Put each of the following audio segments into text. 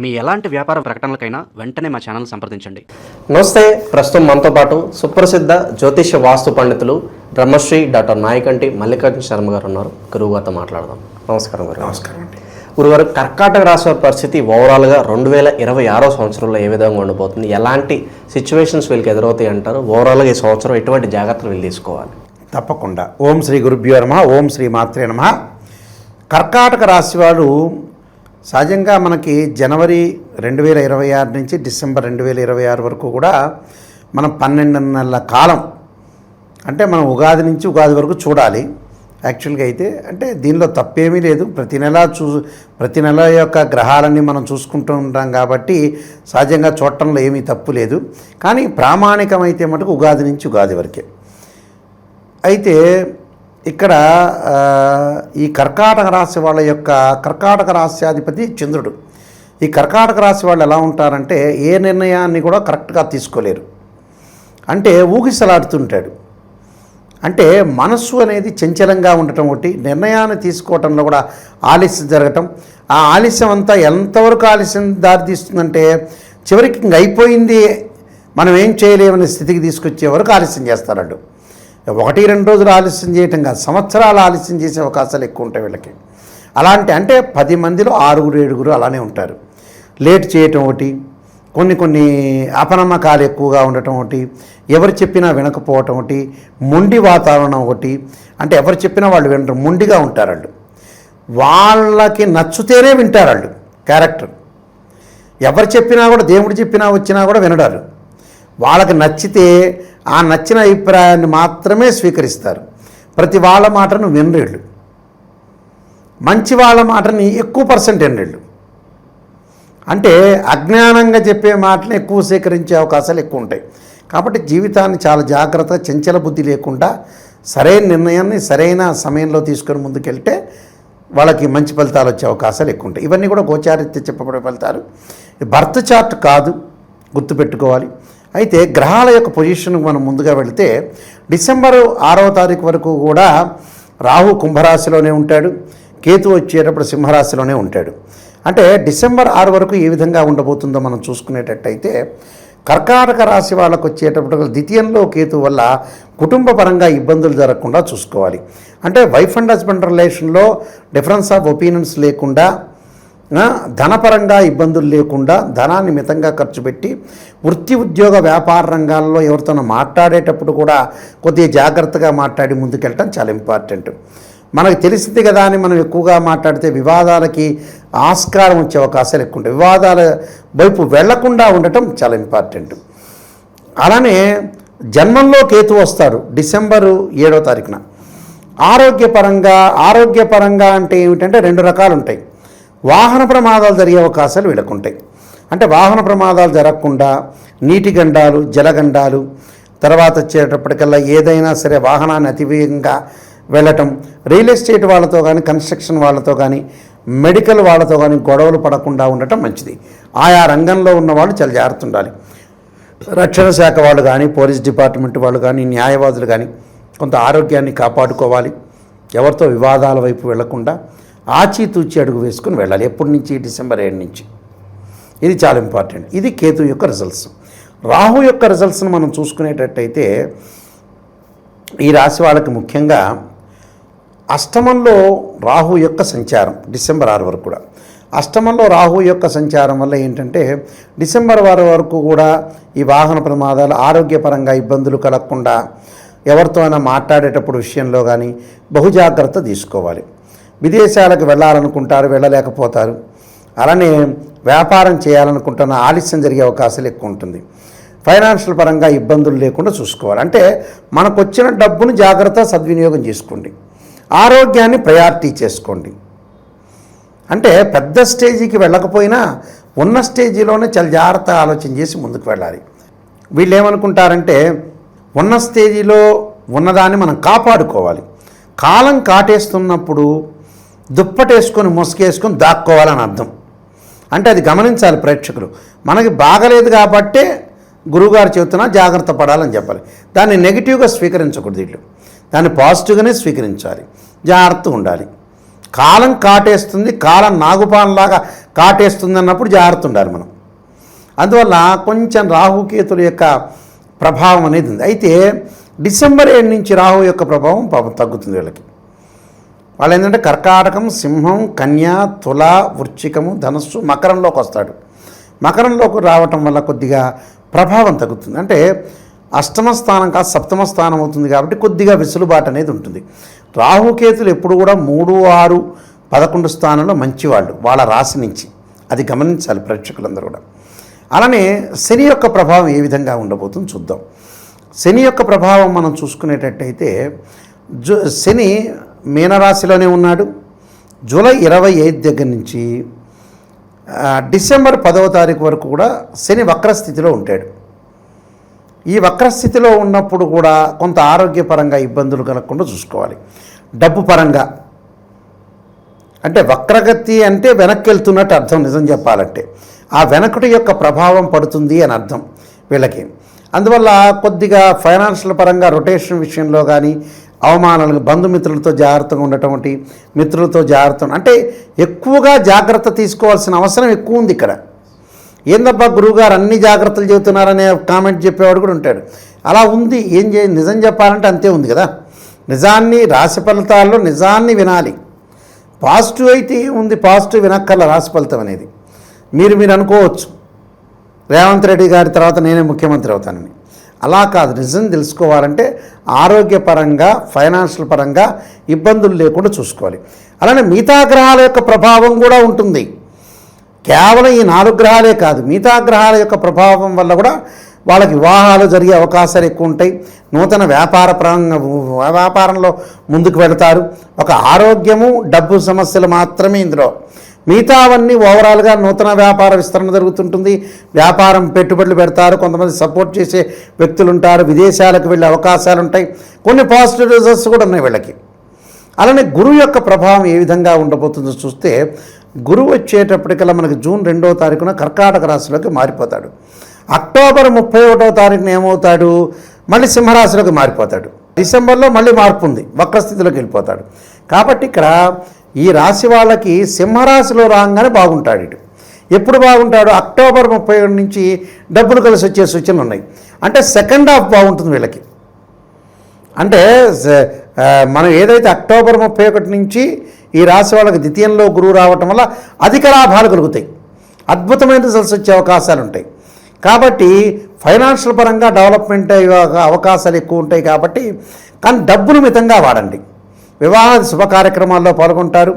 మీ ఎలాంటి వ్యాపార ప్రకటనలకైనా వెంటనే మా ఛానల్ సంప్రదించండి. నమస్తే ప్రస్తుతం మనతో పాటు సుప్రసిద్ధ జ్యోతిష వాస్తు పండితులు బ్రహ్మశ్రీ డాక్టర్ నాయకంటి మల్లికార్జున శర్మ గారు ఉన్నారు. గురువు గారితో మాట్లాడదాం. నమస్కారం గారు. నమస్కారం అండి. గురుగారు కర్కాటక రాశి వారి పరిస్థితి ఓవరాల్గా రెండు వేల ఇరవై ఆరో సంవత్సరంలో ఏ విధంగా ఉండబోతుంది ఎలాంటి సిచ్యువేషన్స్ వీళ్ళకి ఎదురవుతాయి అంటారు? ఓవరాల్గా ఈ సంవత్సరం ఎటువంటి జాగ్రత్తలు వీళ్ళు తీసుకోవాలి? తప్పకుండా. ఓం శ్రీ గురుభ్యో నమ ఓం శ్రీ మాత్రే నమ. కర్కాటక రాశి వారు సహజంగా మనకి జనవరి రెండు వేల ఇరవై ఆరు నుంచి డిసెంబర్ రెండు వేల ఇరవై ఆరు వరకు కూడా మనం పన్నెండు నెలల కాలం అంటే మనం ఉగాది నుంచి ఉగాది వరకు చూడాలి. యాక్చువల్గా అయితే అంటే దీనిలో తప్పేమీ లేదు. ప్రతి నెల చూ ప్రతి నెల యొక్క గ్రహాలన్నీ మనం చూసుకుంటూ ఉంటాం కాబట్టి సహజంగా చూడటంలో ఏమీ తప్పు లేదు. కానీ ప్రామాణికమైతే మటుకు ఉగాది నుంచి ఉగాది వరకే. అయితే ఇక్కడ ఈ కర్కాటక రాశి వాళ్ళ యొక్క కర్కాటక రాశ్యాధిపతి చంద్రుడు. ఈ కర్కాటక రాశి వాళ్ళు ఎలా ఉంటారంటే ఏ నిర్ణయాన్ని కూడా కరెక్ట్గా తీసుకోలేరు. అంటే ఊగిసలాడుతుంటాడు. అంటే మనస్సు అనేది చంచలంగా ఉండటం ఒకటి నిర్ణయాన్ని తీసుకోవటంలో కూడా ఆలస్యం జరగటం. ఆ ఆలస్యం అంతా ఎంతవరకు ఆలస్యం దారితీస్తుందంటే చివరికి ఇంక అయిపోయింది. మనం ఏం చేయలేమనే స్థితికి తీసుకొచ్చే వరకు ఆలస్యం చేస్తారండు ఒకటి రెండు రోజులు ఆలస్యం చేయటం కాదు. సంవత్సరాలు ఆలస్యం చేసే అవకాశాలు ఎక్కువ ఉంటాయి వీళ్ళకి. అలాంటి అంటే పది మందిలో ఆరుగురు ఏడుగురు అలానే ఉంటారు. లేట్ చేయటం ఒకటి కొన్ని కొన్ని అపనమ్మకాలు ఎక్కువగా ఉండటం ఒకటి ఎవరు చెప్పినా వినకపోవటం ఒకటి మొండి వాతావరణం ఒకటి అంటే ఎవరు చెప్పినా వాళ్ళు వినరు మొండిగా ఉంటారు వాళ్ళు వాళ్ళకి నచ్చితేనే వింటారు వాళ్ళు క్యారెక్టర్. ఎవరు చెప్పినా కూడా దేవుడు చెప్పినా వచ్చినా కూడా వినడారు వాళ్ళకి నచ్చితే ఆ నచ్చిన అభిప్రాయాన్ని మాత్రమే స్వీకరిస్తారు. ప్రతి వాళ్ళ మాటను వినరేళ్ళు. మంచి వాళ్ళ మాటని ఎక్కువ పర్సెంట్ వినరేళ్ళు. అంటే అజ్ఞానంగా చెప్పే మాటని ఎక్కువ సేకరించే అవకాశాలు ఎక్కువ ఉంటాయి. కాబట్టి జీవితాన్ని చాలా జాగ్రత్తగా చంచల బుద్ధి లేకుండా సరైన నిర్ణయాన్ని సరైన సమయంలో తీసుకొని ముందుకెళ్తే వాళ్ళకి మంచి ఫలితాలు వచ్చే అవకాశాలు ఎక్కువ ఉంటాయి. ఇవన్నీ కూడా గోచారిత్య చెప్పబడే ఫలితాలు. భర్త బర్త్ చార్ట్ కాదు గుర్తుపెట్టుకోవాలి. అయితే గ్రహాల యొక్క పొజిషన్ మనం ముందుగా వెళితే డిసెంబర్ ఆరవ తారీఖు వరకు కూడా రాహు కుంభరాశిలోనే ఉంటాడు. కేతు వచ్చేటప్పుడు సింహరాశిలోనే ఉంటాడు. అంటే డిసెంబర్ ఆరు వరకు ఏ విధంగా ఉండబోతుందో మనం చూసుకునేటట్టయితే కర్కాటక రాశి వాళ్ళకు వచ్చేటప్పుడు ద్వితీయంలో కేతు వల్ల కుటుంబ పరంగా ఇబ్బందులు జరగకుండా చూసుకోవాలి. అంటే వైఫ్ అండ్ హస్బెండ్ రిలేషన్లో డిఫరెన్స్ ఆఫ్ ఒపీనియన్స్ లేకుండా ధనపరంగా ఇబ్బందులు లేకుండా ధనాన్ని మితంగా ఖర్చు పెట్టి వృత్తి ఉద్యోగ వ్యాపార రంగాల్లో ఎవరితోనో మాట్లాడేటప్పుడు కూడా కొద్దిగా జాగ్రత్తగా మాట్లాడి ముందుకెళ్ళటం చాలా ఇంపార్టెంట్. మనకు తెలిసింది కదా అని మనం ఎక్కువగా మాట్లాడితే వివాదాలకి ఆస్కారం వచ్చే అవకాశాలు ఎక్కువ ఉంటాయి. వివాదాల వైపు వెళ్ళకుండా ఉండటం చాలా ఇంపార్టెంట్. అలానే జన్మంలో కేతు వస్తాడు డిసెంబరు ఏడో తారీఖున. ఆరోగ్యపరంగా ఆరోగ్యపరంగా అంటే ఏమిటంటే రెండు రకాలు ఉంటాయి. వాహన ప్రమాదాలు జరిగే అవకాశాలు వీళ్ళకుంటాయి. అంటే వాహన ప్రమాదాలు జరగకుండా నీటి గండాలు జలగండాలు తర్వాత వచ్చేటప్పటికల్లా ఏదైనా సరే వాహనాన్ని అతివేగంగా వెళ్ళటం రియల్ ఎస్టేట్ వాళ్ళతో కానీ కన్స్ట్రక్షన్ వాళ్ళతో కానీ మెడికల్ వాళ్ళతో కానీ గొడవలు పడకుండా ఉండటం మంచిది. ఆయా రంగంలో ఉన్న వాళ్ళు చాలా జాగ్రత్త ఉండాలి. రక్షణ శాఖ వాళ్ళు కానీ పోలీస్ డిపార్ట్మెంట్ వాళ్ళు కానీ న్యాయవాదులు కానీ కొంత ఆరోగ్యాన్ని కాపాడుకోవాలి. ఎవరితో వివాదాల వైపు వెళ్ళకుండా ఆచితూచి అడుగు వేసుకుని వెళ్ళాలి. ఎప్పటి నుంచి? డిసెంబర్ ఏడు నుంచి. ఇది చాలా ఇంపార్టెంట్. ఇది కేతు యొక్క రిజల్ట్స్. రాహు యొక్క రిజల్ట్స్ని మనం చూసుకునేటట్టయితే ఈ రాశి వాళ్ళకి ముఖ్యంగా అష్టమంలో రాహు యొక్క సంచారం డిసెంబర్ ఆరు వరకు కూడా. అష్టమంలో రాహు యొక్క సంచారం వల్ల ఏంటంటే డిసెంబర్ వారి వరకు కూడా ఈ వాహన ప్రమాదాలు ఆరోగ్యపరంగా ఇబ్బందులు కలగకుండా ఎవరితో అయినా మాట్లాడేటప్పుడు విషయంలో కానీ బహుజాగ్రత్త తీసుకోవాలి. విదేశాలకు వెళ్ళాలనుకుంటారు వెళ్ళలేకపోతారు. అలానే వ్యాపారం చేయాలనుకుంటున్న ఆలస్యం జరిగే అవకాశాలు ఎక్కువ ఉంటుంది. ఫైనాన్షియల్ పరంగా ఇబ్బందులు లేకుండా చూసుకోవాలి. అంటే మనకు వచ్చిన డబ్బును జాగ్రత్త సద్వినియోగం చేసుకోండి. ఆరోగ్యాన్ని ప్రయారిటీ చేసుకోండి. అంటే పెద్ద స్టేజీకి వెళ్ళకపోయినా ఉన్న స్టేజీలోనే చాలా జాగ్రత్త ఆలోచన చేసి ముందుకు వెళ్ళాలి. వీళ్ళు ఏమనుకుంటారంటే ఉన్న స్టేజీలో ఉన్నదాన్ని మనం కాపాడుకోవాలి. కాలం కాటేస్తున్నప్పుడు దుప్పటేసుకొని ముసుగేసుకొని దాక్కోవాలని అర్థం. అంటే అది గమనించాలి ప్రేక్షకులు. మనకి బాగలేదు కాబట్టే గురువుగారు చెబుతున్నా జాగ్రత్త పడాలని చెప్పాలి. దాన్ని నెగిటివ్గా స్వీకరించకూడదు వీళ్ళు. దాన్ని పాజిటివ్గానే స్వీకరించాలి. జాగ్రత్త ఉండాలి. కాలం కాటేస్తుంది కాలం నాగుపాలలాగా కాటేస్తుంది అన్నప్పుడు జాగ్రత్త ఉండాలి మనం. అందువల్ల కొంచెం రాహుకేతుల యొక్క ప్రభావం అనేది ఉంది. అయితే డిసెంబర్ ఏడు నుంచి రాహు యొక్క ప్రభావం పాపం తగ్గుతుంది వీళ్ళకి. వాళ్ళు ఏంటంటే కర్కాటకం సింహం కన్య తుల వృచ్చికము ధనస్సు మకరంలోకి వస్తాడు. మకరంలోకి రావటం వల్ల కొద్దిగా ప్రభావం తగ్గుతుంది. అంటే అష్టమ స్థానం కాదు సప్తమ స్థానం అవుతుంది కాబట్టి కొద్దిగా వెసులుబాటు అనేది ఉంటుంది. రాహుకేతులు ఎప్పుడు కూడా మూడు ఆరు పదకొండు స్థానంలో మంచివాళ్ళు వాళ్ళ రాశి నుంచి. అది గమనించాలి ప్రేక్షకులందరూ కూడా. అలానే శని యొక్క ప్రభావం ఏ విధంగా ఉండబోతుంది చూద్దాం. శని యొక్క ప్రభావం మనం చూసుకునేటట్టయితే జు శని మీనరాశిలోనే ఉన్నాడు. జూలై ఇరవై ఐదు దగ్గర నుంచి డిసెంబర్ పదవ తారీఖు వరకు కూడా శని వక్రస్థితిలో ఉంటాడు. ఈ వక్రస్థితిలో ఉన్నప్పుడు కూడా కొంత ఆరోగ్యపరంగా ఇబ్బందులు కలగకుండా చూసుకోవాలి. డబ్బు పరంగా. అంటే వక్రగతి అంటే వెనక్కి వెళ్తున్నట్టు అర్థం నిజం చెప్పాలంటే. ఆ వెనకటి యొక్క ప్రభావం పడుతుంది అని అర్థం వీళ్ళకి. అందువల్ల కొద్దిగా ఫైనాన్షియల్ పరంగా రొటేషన్ విషయంలో కానీ అవమానాలు బంధుమిత్రులతో జాగ్రత్తగా ఉండటం మిత్రులతో జాగ్రత్త అంటే ఎక్కువగా జాగ్రత్త తీసుకోవాల్సిన అవసరం ఎక్కువ ఉంది ఇక్కడ. ఏందబ్బా గురువుగారు అన్ని జాగ్రత్తలు చెబుతున్నారనే కామెంట్ చెప్పేవాడు కూడా ఉంటాడు. అలా ఉంది ఏం చే నిజం చెప్పాలంటే అంతే ఉంది కదా. నిజాన్ని రాశి ఫలితాల్లో నిజాన్ని వినాలి. పాజిటివ్ అయితే ఉంది పాజిటివ్ వినక్కర్ల రాశి ఫలితం అనేది. మీరు మీరు అనుకోవచ్చు. రేవంత్ రెడ్డి గారి తర్వాత నేనే ముఖ్యమంత్రి అవుతానని. అలా కాదు. నిజం తెలుసుకోవాలంటే ఆరోగ్యపరంగా ఫైనాన్షియల్ పరంగా ఇబ్బందులు లేకుండా చూసుకోవాలి. అలానే మిగతా గ్రహాల యొక్క ప్రభావం కూడా ఉంటుంది. కేవలం ఈ నాలుగు గ్రహాలే కాదు. మిగతా గ్రహాల యొక్క ప్రభావం వల్ల కూడా వాళ్ళకి వివాహాలు జరిగే అవకాశాలు ఎక్కువ ఉంటాయి. నూతన వ్యాపార వ్యాపారంలో ముందుకు వెళతారు. ఒక ఆరోగ్యము డబ్బు సమస్యలు మాత్రమే ఇందులో. మిగతావన్నీ ఓవరాల్గా నూతన వ్యాపార విస్తరణ జరుగుతుంటుంది. వ్యాపారం పెట్టుబడులు పెడతారు. కొంతమంది సపోర్ట్ చేసే వ్యక్తులు ఉంటారు విదేశాలకు వెళ్ళే అవకాశాలు ఉంటాయి కొన్ని పాజిటివ్ రిజల్ట్స్ కూడా ఉన్నాయి వీళ్ళకి. అలానే గురువు యొక్క ప్రభావం ఏ విధంగా ఉండబోతుందో చూస్తే గురువు వచ్చేటప్పటికల్లా మనకి జూన్ రెండవ తారీఖున కర్కాటక రాశిలోకి మారిపోతాడు. అక్టోబర్ ముప్పై ఒకటో తారీఖున ఏమవుతాడు? మళ్ళీ సింహరాశిలోకి మారిపోతాడు. డిసెంబర్లో మళ్ళీ మార్పు ఉంది. వక్రస్థితిలోకి వెళ్ళిపోతాడు. కాబట్టి ఇక్కడ ఈ రాశి వాళ్ళకి సింహరాశిలో రాగానే బాగుంటాడు ఇటు. ఎప్పుడు బాగుంటాడు? అక్టోబర్ ముప్పై ఒకటి నుంచి డబ్బులు కలిసి వచ్చే సూచనలు ఉన్నాయి. అంటే సెకండ్ హాఫ్ బాగుంటుంది వీళ్ళకి. అంటే మనం ఏదైతే అక్టోబర్ ముప్పై ఒకటి నుంచి ఈ రాశి వాళ్ళకి ద్వితీయంలో గురువు రావటం వల్ల అధిక లాభాలు కలుగుతాయి. అద్భుతమైన రిజల్ట్స్ వచ్చే అవకాశాలు ఉంటాయి. కాబట్టి ఫైనాన్షియల్ పరంగా డెవలప్మెంట్ అయ్యే అవకాశాలు ఎక్కువ ఉంటాయి కాబట్టి కానీ డబ్బులు మితంగా వాడండి. వివాహాది శుభ కార్యక్రమాల్లో పాల్గొంటారు.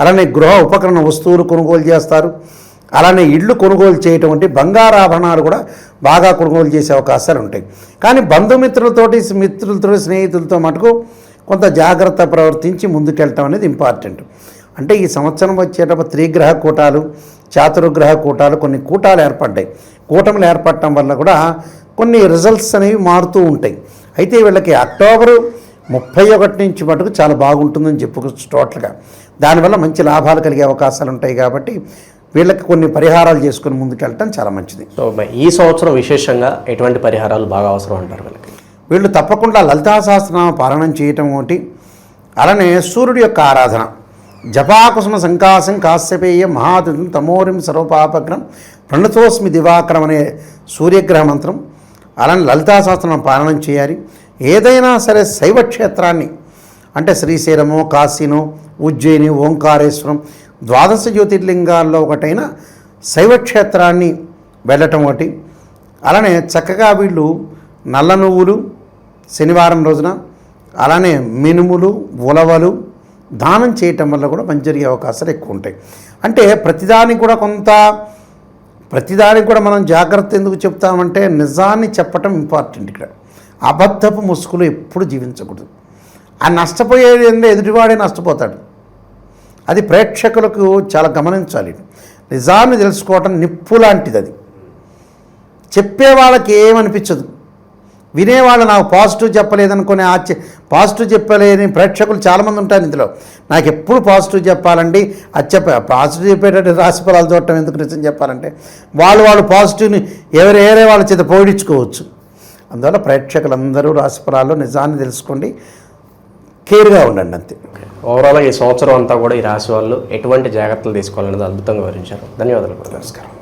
అలానే గృహ ఉపకరణ వస్తువులు కొనుగోలు చేస్తారు. అలానే ఇళ్ళు కొనుగోలు చేయటం వంటి బంగారాభరణాలు కూడా బాగా కొనుగోలు చేసే అవకాశాలు ఉంటాయి. కానీ బంధుమిత్రులతోటి మిత్రులతో స్నేహితులతో మటుకు కొంత జాగ్రత్త ప్రవర్తించి ముందుకెళ్ళటం అనేది ఇంపార్టెంట్. అంటే ఈ సంవత్సరం వచ్చేటప్పుడు త్రిగ్రహ కూటాలు చాతుర్గ్రహ కూటాలు కొన్ని కూటాలు ఏర్పడ్డాయి. కూటములు ఏర్పడటం వల్ల కూడా కొన్ని రిజల్ట్స్ అనేవి మారుతూ ఉంటాయి. అయితే వీళ్ళకి అక్టోబరు ముప్పై ఒకటి నుంచి మటుకు చాలా బాగుంటుందని చెప్పుకోవచ్చు టోటల్గా. దానివల్ల మంచి లాభాలు కలిగే అవకాశాలు ఉంటాయి కాబట్టి వీళ్ళకి కొన్ని పరిహారాలు చేసుకుని ముందుకెళ్ళటం చాలా మంచిది. సో ఈ సంవత్సరం విశేషంగా ఎటువంటి పరిహారాలు బాగా అవసరం అంటారు వీళ్ళకి? వీళ్ళు తప్పకుండా లలితా సహస్రనామ పాలనం చేయటం ఒకటి అలానే సూర్యుడి యొక్క ఆరాధన. జపాకుసుమ సంకాసం కాశ్యపేయ మహాదుతం తమోరిం సర్వపాపగ్రం ప్రణతోస్మి దివాకరం అనే సూర్యగ్రహ మంత్రం అలానే లలితా సహస్రనామ పాలనం చేయాలి. ఏదైనా సరే శైవ క్షేత్రాన్ని అంటే శ్రీశైలము కాశీను ఉజ్జయిని ఓంకారేశ్వరం ద్వాదశ జ్యోతిర్లింగాల్లో ఒకటైన శైవ క్షేత్రాన్ని వెళ్ళటం ఒకటి. అలానే చక్కగా వీళ్ళు నల్ల నువ్వులు శనివారం రోజున అలానే మినుములు ఉలవలు దానం చేయటం వల్ల కూడా మంచి జరిగే అవకాశాలు ఎక్కువ ఉంటాయి అంటే ప్రతిదానికి కూడా కొంత ప్రతిదానికి కూడా మనం జాగ్రత్త ఎందుకు చెప్తామంటే నిజాన్ని చెప్పటం ఇంపార్టెంట్ ఇక్కడ. అబద్ధపు ముసుగులు ఎప్పుడు జీవించకూడదు. ఆ నష్టపోయేది ఎదుటివాడే నష్టపోతాడు. అది ప్రేక్షకులకు చాలా గమనించాలి. నిజాన్ని తెలుసుకోవటం నిప్పు లాంటిది అది. చెప్పే వాళ్ళకి ఏమనిపించదు. వినేవాళ్ళు నాకు పాజిటివ్ చెప్పలేదనుకునే ఆశ్చర్య పాజిటివ్ చెప్పలేని ప్రేక్షకులు చాలామంది ఉంటారు ఇందులో. నాకు ఎప్పుడు పాజిటివ్ చెప్పాలండి? అది చెప్ప పాజిటివ్ చెప్పేటట్టు రాశి ఫలాలు చూడటం ఎందుకు నిజం చెప్పాలంటే? వాళ్ళు వాళ్ళు పాజిటివ్ని ఎవరు ఏరే వాళ్ళ చేత పోడించుకోవచ్చు అందువల్ల ప్రేక్షకులందరూ రాశి ఫలాల్లో నిజాన్ని తెలుసుకోండి. కేర్గా ఉండండి అంతే. ఓవరాల్గా ఈ సంవత్సరం అంతా కూడా ఈ రాశి వాళ్ళు ఎటువంటి జాగ్రత్తలు తీసుకోవాలనేది అద్భుతంగా వివరించారు. ధన్యవాదాలు. నమస్కారం.